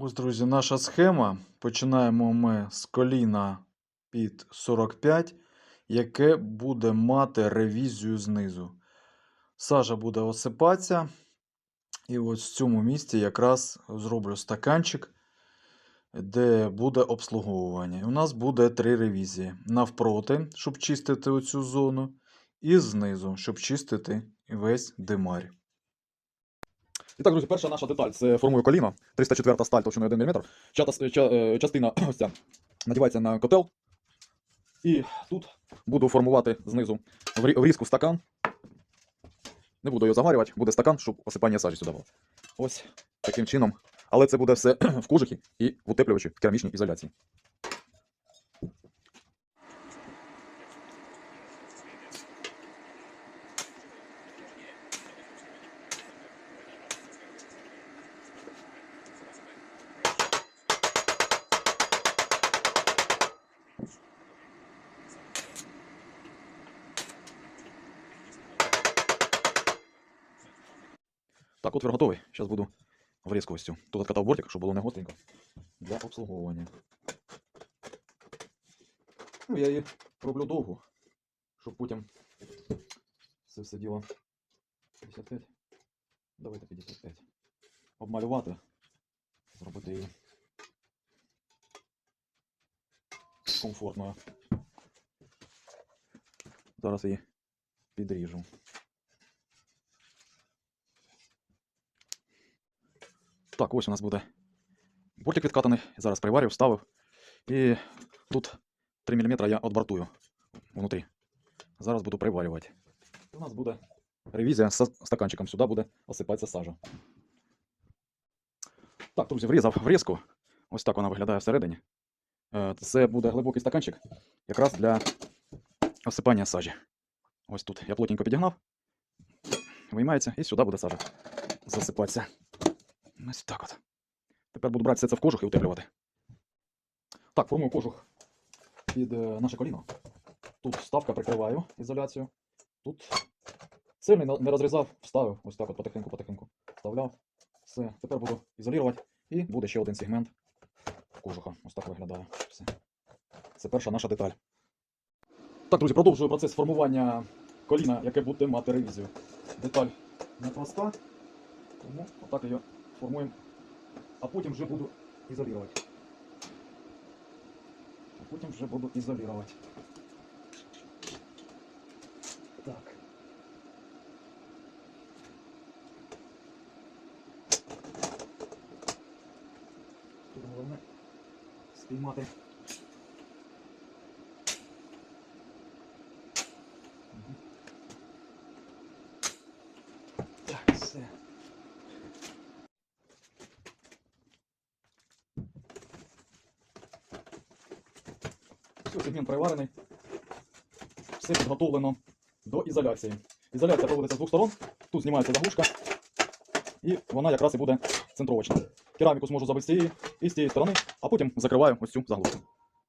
Ось, друзі, наша схема. Починаємо ми з коліна під 45, яке буде мати ревізію знизу. Сажа буде осипатися. І ось в цьому місці якраз зроблю стаканчик, де буде обслуговування. І у нас буде три ревізії: навпроти, щоб чистити оцю зону, і знизу, щоб чистити весь димарь. І так, друзі, перша наша деталь це формує коліно, 304 сталь товщиною 1 мм. Чата- ча- е, частина ось ця надівається на котел. І тут буду формувати знизу в рі- в різку стакан. Не буду його заварювати, буде стакан, щоб осипання сажі сюди було. Ось таким чином. Але це буде все в кожухі і в утеплювачі керамічній ізоляції. Отвір готовий. Зараз буду врізку. Тут откатав бортик, щоб було не гостренько. Для обслуговування. Ну, я її роблю довго, щоб потім це все діло 55. Давайте 55. Обмалювати. Зробити її комфортною. Зараз її підріжу. Так, ось у нас буде бортик відкатаний. Зараз приварив, вставив. І тут 3 мм я отбортую внутрі. Зараз буду приварювати. У нас буде ревізія з стаканчиком. Сюди буде осипатися сажа. Так, друзі, врізав врізку. Ось так вона виглядає всередині. Е, Це буде глибокий стаканчик, якраз для осипання сажі. Ось тут я плотненько підігнав. Виймається і сюди буде сажа засипатися. Ось так от. Тепер буду брати все це в кожух і утеплювати. Так, формую кожух під е, наше коліно. Тут вставка прикриваю ізоляцію. Тут сильний не розрізав, вставив. Ось так от потихеньку-потихеньку. Вставляв. Все. Тепер буду ізолювати. І буде ще один сегмент кожуха. Ось так виглядає. Все. Це перша наша деталь. Так, друзі, продовжую процес формування коліна, яке буде мати ревізію. Деталь непроста, тому отак її формуємо. А потім вже буду ізолювати. А потім вже буду ізолювати. Так. Тут головне спіймати. Мгм. Так, все. Все, він приварений. Все підготовлено до ізоляції. Ізоляція проводиться з двох сторон. Тут знімається заглушка. І вона якраз і буде центровочна. Кераміку зможу забити з цієї і з цієї сторони, а потім закриваю ось цю заглушку.